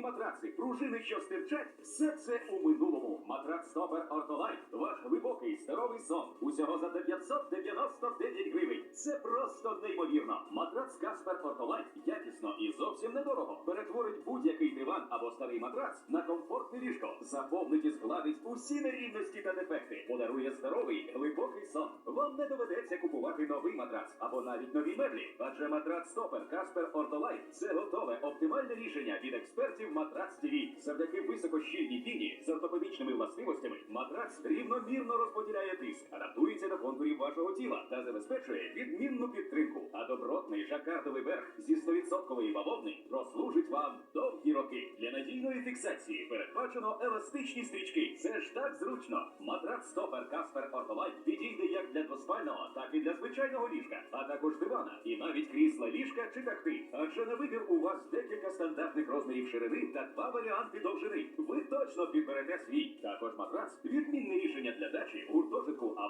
дивани, матраци, пружини, що стирчать, все це у минулому. Матрац Стопер Ортолайт. Ваш глибокий здоровий сон. Усього за 999 гривень. Це просто неймовірно. Матрац Каспер Ортолайт якісно і зовсім недорого. Перетворить будь-який диван або старий матрац на комфортне ліжко. Заповнить і згладить усі нерівності та дефекти. Подарує здоровий, сон. Вам не доведеться купувати новий матрац або навіть нові меблі. Адже матрац Стопер Каспер Ортолайт це готове оптимальне рішення від експертів Матрац ТВ. Завдяки високощільній піні з ортопедичними властивостями матрац рівномірно розподіляє тиск, адаптується до контурів вашого тіла та забезпечує відмінну підтримку. А добротний жакардовий верх зі 100% бавовни прослужить надійної фіксації передбачено еластичні стрічки. Це ж так зручно. Матрац Стопер Каспер Ортолайт підійде як для двоспального, так і для звичайного ліжка, а також дивана і навіть крісла ліжка чи тахти. Адже на вибір у вас декілька стандартних розмірів ширини та два варіанти довжини. Ви точно підберете свій. Також матрац відмінне рішення для дачі, гуртожитку або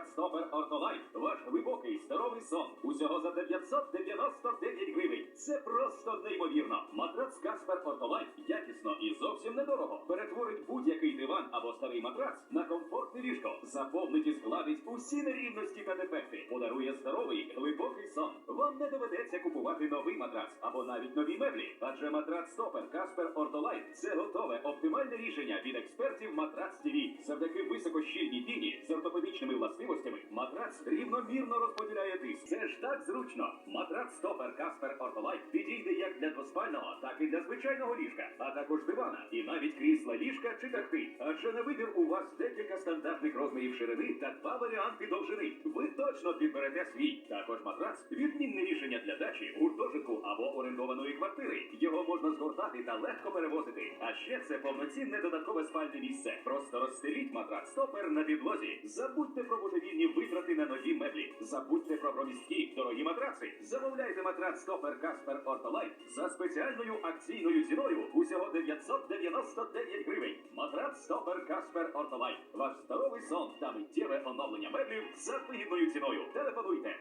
Стопер Ортолайф, Ваш глибокий здоровий сон. Усього за 999 гривень. Це просто неймовірно. Матрац Каспер Ортолайф якісно і зовсім недорого. Перетворить будь-який диван або старий матрац на комфортне ліжко. Заповнить і згладить усі нерівності та дефекти. Подарує здоровий, глибокий сон. Вам не доведеться купувати новий матрац або навіть нові меблі. Адже матрац Стопер Каспер Ортолайт це готове оптимальне рішення від експертів Матрац ТВ. Завдяки високощільній піні з ортопедичними властивостями матрац рівномірно розподіляє тиск. Це ж так зручно. Матрац Стопер Каспер Ортолайт підійде як для двоспального, так і для звичайного ліжка, а також дивана і навіть крісла ліжка чи тахти. Адже на вибір у вас декілька стандартних розмірів ширини та два варіанти довжини. Ви точно підберете свій. Також матрац відмінне рішення для дачі, гуртожитку або орендованої квартири. Його можна згортати та легко перевозити. А ще це повноцінне додаткове спальне місце. Просто розстеліть матрац стопер на підлозі. Забудьте про божевільні витрати на нові меблі. Забудьте про громісткі дорогі матраци. Замовляйте матрац стопер Каспер Ортолайт за спеціальною акційною ціною усього 999 гривень. Матрац стопер Каспер Ортолайт. Ваш здоровий сон та миттєве оновлення меблів за вигідною ціною. Телефонуйте.